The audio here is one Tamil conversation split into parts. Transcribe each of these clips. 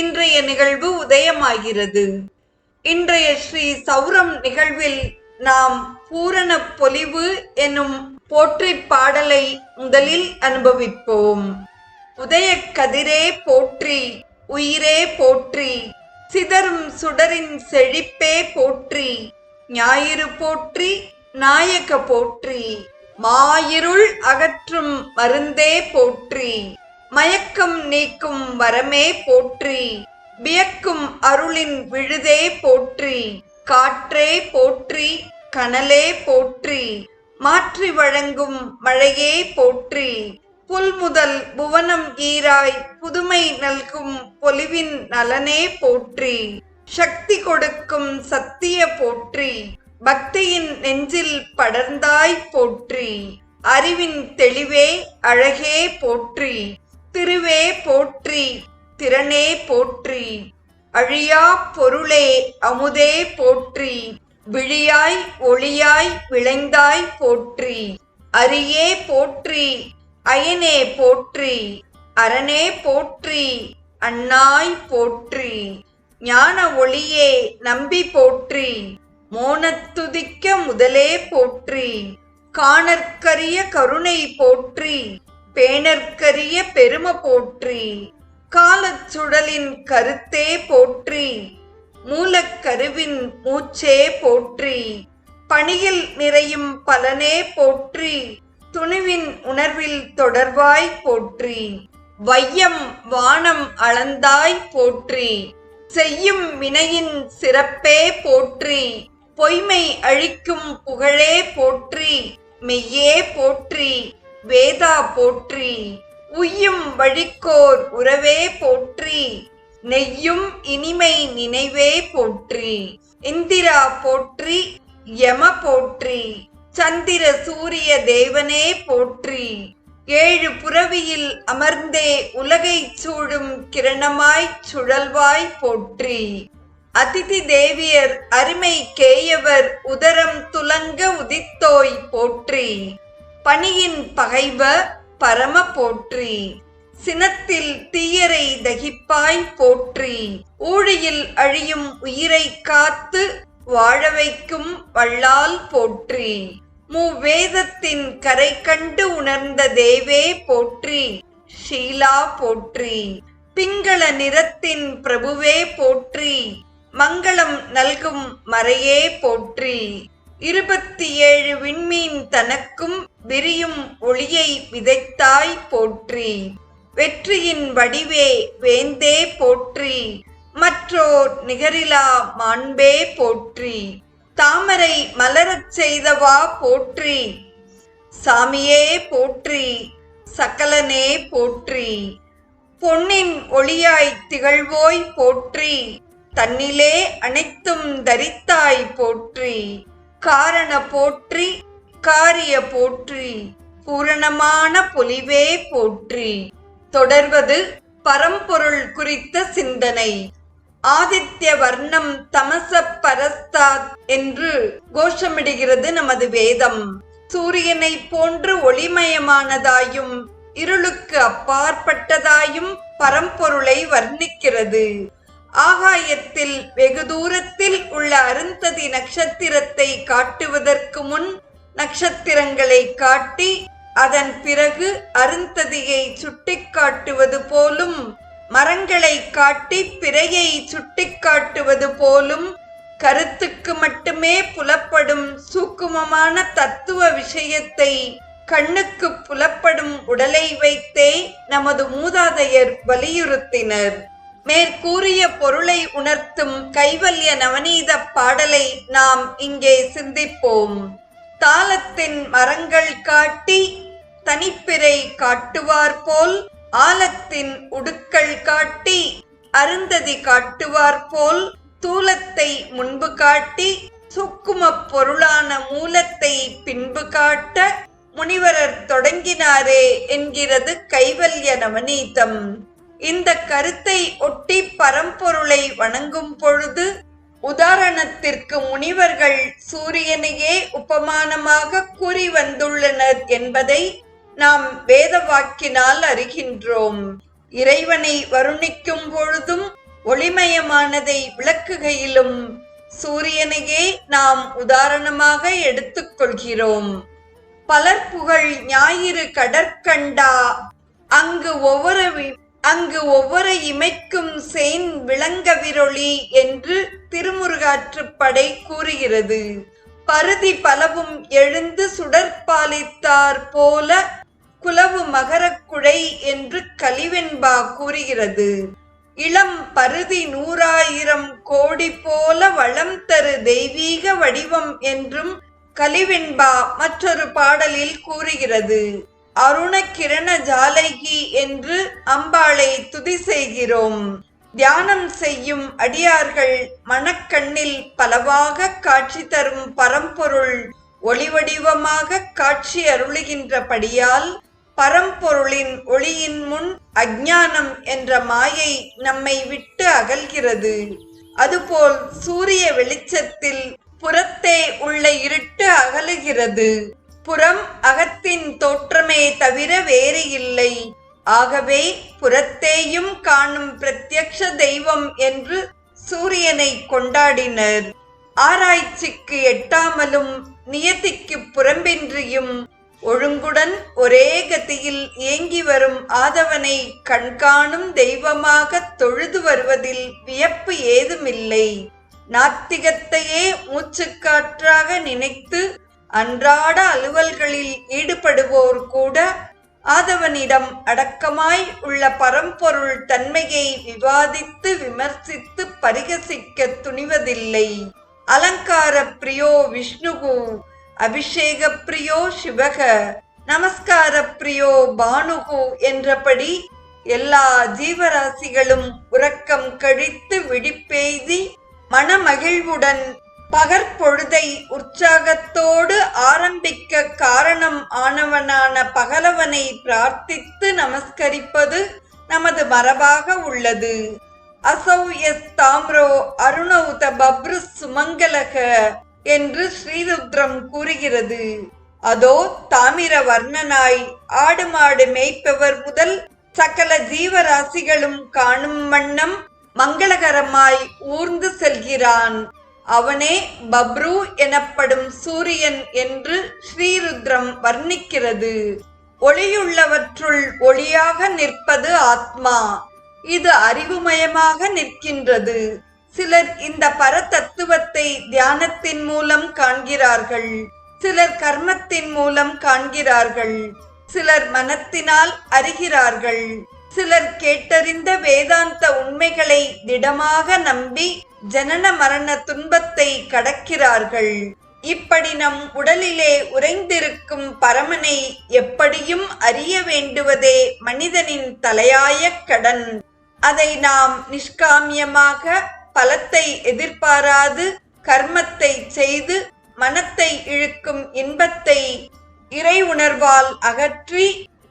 இன்றைய நிகழ்வு உதயமாகிறது. இன்றைய ஸ்ரீ சௌரம் நிகழ்வில் நாம் பூரண பொலிவு எனும் போற்றி பாடலை முதலில் அனுபவிப்போம். உதய கதிரே போற்றி உயிரே போற்றி சிதறும் சுடரின் செழிப்பே போற்றி ஞாயிறு போற்றி நாயக போற்றி மாயிருள் அகற்றும் மருந்தே போற்றி. மயக்கம் நீக்கும் வரமே போற்றி. வியக்கும் அருளின் விழுதே போற்றி. காற்றே போற்றி கனலே போற்றி. மாற்றி வழங்கும் மழையே போற்றி. புல் முதல் புவனம் ஈராய் புதுமை நல்கும் பொலிவின் நலனே போற்றி. சக்தி கொடுக்கும் சத்திய போற்றி. பக்தியின் நெஞ்சில் படர்ந்தாய் போற்றி. அறிவின் தெளிவே அழகே போற்றி. திருவே போற்றி திறனே போற்றி. அழியா பொருளே அமுதே போற்றி. விழியாய் ஒளியாய் விளைந்தாய் போற்றி. அரியே போற்றி அயனே போற்றி. அரணே போற்றி அண்ணாய் போற்றி. ஞான ஒளியே நம்பி போற்றி. மோனத்துதிக்க முதலே போற்றி. காணற்கரிய கருணை போற்றி. பேணற்கரிய பெரும போற்றி காலச்சுடலின் கருத்தே போற்றி மூலக்கருவின் மூச்சே போற்றி பணியில் நிறையும் பலனே போற்றி துணிவின் உணர்வில் தொடர்வாய் போற்றி வையம் வானம் அளந்தாய் போற்றி செய்யும் வினையின் சிறப்பே போற்றி பொய்மை அழிக்கும் புகழே போற்றி மெய்யே போற்றி வேதா போற்றி உய்யும் வழிக்கோர் உறவே போற்றி நெய்யும் இனிமை நினைவே போற்றி. இந்திரா போற்றி யம போற்றி சந்திர சூரிய தேவனே போற்றி. ஏழு புறவியில் அமர்ந்தே உலகை சூழும் கிரணமாய் சுழல்வாய் போற்றி. அதிதி தேவியர் அருமை கேயவர் உதரம் துலங்க உதித்தோய் போற்றி. பணியின் பகைவ பரம போற்றி. சினத்தில் தீயரை தகிப்பாய் போற்றி. ஊழியில் அழியும் உயிரை காத்து வாழ வைக்கும் வள்ளால் போற்றி. மூவேதத்தின் கரை கண்டு உணர்ந்த தேவே போற்றி. ஷீலா போற்றி. பிங்கள நிறத்தின் பிரபுவே போற்றி. மங்களம் நல்கும் மறையே போற்றி. இருபத்தி ஏழு விண்மீன் தனக்கும் விரியும் ஒளியை விதைத்தாய் போற்றி. வெற்றியின் வடிவே வேந்தே போற்றி. மற்றோர் நிகரிலா மாண்பே போற்றி. தாமரை மலரச் செய்தவா போற்றி. சாமியே போற்றி சகலனே போற்றி. பொன்னின் ஒளியாய் திகழ்வோய் போற்றி. தன்னிலே அனைத்தும் தரித்தாய் போற்றி. காரண போற்றி காரிய போற்றி பூரணமான பொலிவே போற்றி. தொடர்வது பரம்பொருள் குறித்த சிந்தனை. ஆதித்ய வர்ணம் தமச பரஸ்தாத் என்று கோஷமிடுகிறது நமது வேதம். சூரியனை போன்று ஒளிமயமானதாயும் இருளுக்கு அப்பாற்பட்டதாயும் பரம்பொருளை வர்ணிக்கிறது. ஆகாயத்தில் வெகு தூரத்தில் உள்ள அருந்ததி நட்சத்திரத்தை காட்டுவதற்கு முன் நட்சத்திரங்களை காட்டி அதன் பிறகு அருந்ததியை சுட்டிக்காட்டுவது போலும் மரங்களை காட்டி பிறையை சுட்டிக்காட்டுவது போலும் கருத்துக்கு மட்டுமே புலப்படும் சூக்குமமான தத்துவ விஷயத்தை கண்ணுக்கு புலப்படும் உடலை வைத்தே நமது மூதாதையர் வலியுறுத்தினர். மேற்கூறிய பொருளை உணர்த்தும் கைவல்ய நவநீத பாடலை நாம் இங்கே சிந்திப்போம். தாளத்தின் மரங்கள் காட்டி தனிப்பிறை காட்டுவார் போல் ஆலத்தின் உடுக்கள் காட்டி அருந்ததி காட்டுவார் போல் தூலத்தை முன்பு காட்டி சுக்கும பொருளான மூலத்தை பின்பு காட்ட முனிவரர் தொடங்கினாரே என்கிறது கைவல்ய நவநீதம். இந்த கருத்தை ஒட்டி பரம்பொருளை வணங்கும் பொழுது உதாரணத்திற்கு முனிவர்கள் சூரியனையே உபமானமாக கூறி வந்துள்ளனர் என்பதை நாம் வேத வாக்கினால் அறிகின்றோம். இறைவனை வருணிக்கும் பொழுதும் ஒளிமயமானதை விளக்குகையிலும் சூரியனையே நாம் உதாரணமாக எடுத்துக்கொள்கிறோம் பலர் புகழ் ஞாயிறு கடற்கண்டா அங்கு ஒவ்வொரு அங்கு ஒவ்வொரு இமைக்கும் சேன் விளங்க விரொளி என்று திருமுருகாற்றுப்படை கூறுகிறது. பருதி பலவும் எழுந்து சுடற்பாலித்தார் போல குலவு மகரக்குடை என்று கலிவெண்பா கூறுகிறது. இளம் பருதி நூறாயிரம் கோடி போல வளம் தரு தெய்வீக வடிவம் என்றும் கலிவெண்பா மற்றொரு பாடலில் கூறுகிறது. அருணக்கிரண ஜாலைகி என்று அம்பாளை துதி செய்கிறோம். தியானம் செய்யும் அடியார்கள் மனக்கண்ணில் பலவாக காட்சி தரும் பரம்பொருள் ஒளிவடிவமாக காட்சி அருளுகின்றபடியால் பரம்பொருளின் ஒளியின் முன் அஜானம் என்ற மாயை நம்மை விட்டு அகல்கிறது. அதுபோல் சூரிய வெளிச்சத்தில் புறத்தே உள்ள இருட்டு அகலுகிறது. புறம் அகத்தின் தோற்றமே தவிர வேறு இல்லை. ஆகவே புறத்தேயும் காணும் பிரத்யக்ஷ தெய்வம் என்று சூரியனை கொண்டாடினர். ஆராய்ச்சிக்கு எட்டாமலும் நியதிக்கு புறம்பின்றியும் ஒழுங்குடன் ஒரே கதியில் இயங்கி வரும் ஆதவனை கண்காணும் தெய்வமாக தொழுது வருவதில் வியப்பு ஏதுமில்லை. நாத்திகத்தையே மூச்சுக்காற்றாக நினைத்து அன்றாட அலுவல்களில் ஈடுபடுவோர் கூட ஆதவனிடம் அடக்கமாய் உள்ள பரம்பொருள் தன்மையை விவாதித்து விமர்சித்து பரிகசிக்க துணிவதில்லை. அலங்கார பிரியோ விஷ்ணுகு அபிஷேக பிரியோ சிவக நமஸ்கார பிரியோ பானுகு என்றபடி எல்லா ஜீவராசிகளும் உறக்கம் கழித்து விழிப்பெய்தி மனமகிழ்வுடன் பகற்பொழுதை உற்சாகத்தோடு ஆரம்பிக்க காரணம் ஆனவனான பகலவனை பிரார்த்தித்து நமஸ்கரிப்பது நமது மரபாக உள்ளது. அசௌ எஸ் தாம்ரோ அருணௌத பப்ரு சுமங்கலக என்று ஸ்ரீருத்ரம் கூறுகிறது. அதோ தாமிர வர்ணனாய் ஆடு மாடு மேய்ப்பவர் முதல் சகல ஜீவராசிகளும் காணும் வண்ணம் மங்களகரமாய் ஊர்ந்து செல்கிறான். அவனே பப்ரு எனப்படும் சூரியன் என்று ஸ்ரீருத்ரம் வர்ணிக்கிறது. ஒளியுள்ளவற்றுள் ஒளியாக நிற்பது ஆத்மா. இது அறிவுமயமாக நிற்கின்றது. சிலர் இந்த பரதத்துவத்தை தியானத்தின் மூலம் காண்கிறார்கள். சிலர் கர்மத்தின் மூலம் காண்கிறார்கள். சிலர் மனத்தினால் அறிகிறார்கள். சிலர் கேட்டறிந்த வேதாந்த உண்மைகளை திடமாக நம்பி ஜனன மரண துன்பத்தை கடக்கிறார்கள். இப்படி நம் உடலிலே உறைந்திருக்கும் பரமனை எப்படியும் அறிய வேண்டுவதே மனிதனின் தலையாய கடன். அதை நாம் நிஷ்காமியமாக பலத்தை எதிர்பாராது கர்மத்தை செய்து மனத்தை இழுக்கும் இன்பத்தை இறை உணர்வால் அகற்றி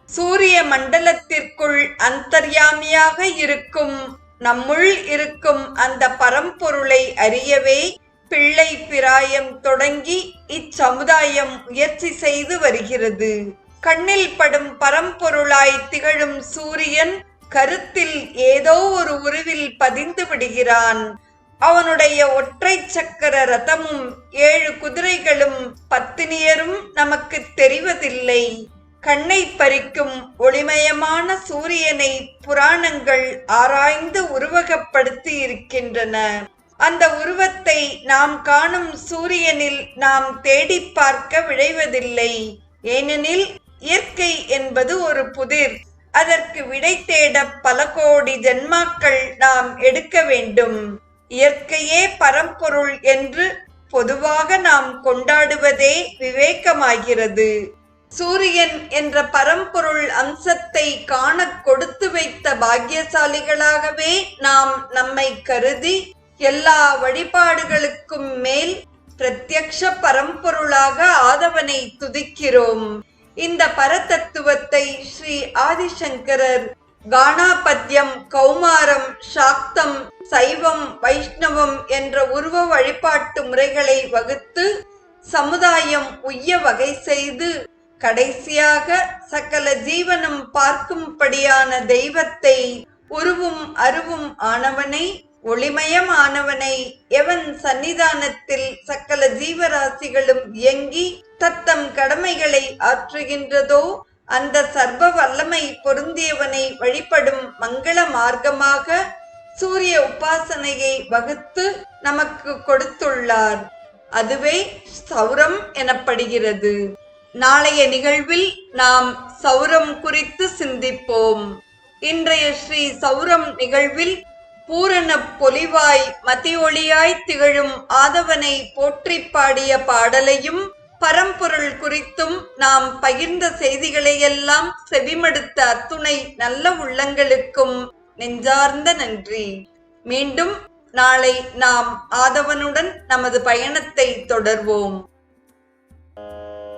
சூரிய மண்டலத்திற்குள் அந்தர்யாமியாக இருக்கும் நம்முள் இருக்கும் அந்த பரம்பொருளை அறியவே பிள்ளை பிராயம் தொடங்கி இச்சமுதாயம் முயற்சி செய்து வருகிறது. கண்ணில் படும் பரம்பொருளாய் திகழும் சூரியன் கருத்தில் ஏதோ ஒரு உருவில் பதிந்து விடுகிறான். அவனுடைய ஒற்றை சக்கர ரதமும் ஏழு குதிரைகளும் பத்தினியரும் நமக்கு தெரிவதில்லை. கண்ணை பறிக்கும் ஒளிமயமான சூரியனை புராணங்கள் ஆராய்ந்து உருவகப்படுத்தி இருக்கின்றன அந்த உருவத்தை நாம் காணும் சூரியனில் நாம் தேடி பார்க்க விழைவதில்லை. ஏனெனில் இயற்கை என்பது ஒரு புதிர். அதற்கு விடை தேட பல கோடி ஜென்மாக்கள் நாம் எடுக்க வேண்டும். இயற்கையே பரம்பொருள் என்று பொதுவாக நாம் கொண்டாடுவதே விவேகமாகிறது. சூரியன் என்ற பரம்பொருள் அம்சத்தை காண கொடுத்து வைத்த பாக்கியசாலிகளாகவே நாம் நம்மை கருதி எல்லா வழிபாடுகளுக்கும் மேல் பிரத்யக்ஷ பரம்பொருளாக ஆதவனை துதிக்கிறோம். இந்த பரதத்துவத்தை ஸ்ரீ ஆதிசங்கரர் கானாபத்யம் கௌமாரம் சாக்தம் சைவம் வைஷ்ணவம் என்ற உருவ வழிபாட்டு முறைகளை வகுத்து சமுதாயம் உய்ய வகை செய்து கடைசியாக சகல ஜீவனும் பார்க்கும்படியான தெய்வத்தை உருவும் அருவும் ஆனவனை ஒளிமயமானவனை எவன் சன்னிதானத்தில் சகல ஜீவராசிகளும் இயங்கி தத்தம் கடமைகளை ஆற்றுகின்றதோ அந்த சர்வ வல்லமை பொருந்தியவனை வழிபடும் மங்கள மார்க்கமாக சூரிய உபாசனையை வகுத்து நமக்கு கொடுத்துள்ளார். அதுவே சௌரம் எனப்படுகிறது. நாளைய நிகழ்வில் நாம் சௌரம் குறித்து சிந்திப்போம். இன்றைய ஸ்ரீ சௌரம் நிகழ்வில் பூரண பொலிவாய் மதியொளியாய் திகழும் ஆதவனை போற்றி பாடிய பாடலையும் பரம்பொருள் குறித்தும் நாம் பகிர்ந்த செய்திகளையெல்லாம் செவிமடுத்த அத்துணை நல்ல உள்ளங்களுக்கும் நெஞ்சார்ந்த நன்றி. மீண்டும் நாளை நாம் ஆதவனுடன் நமது பயணத்தை தொடர்வோம்.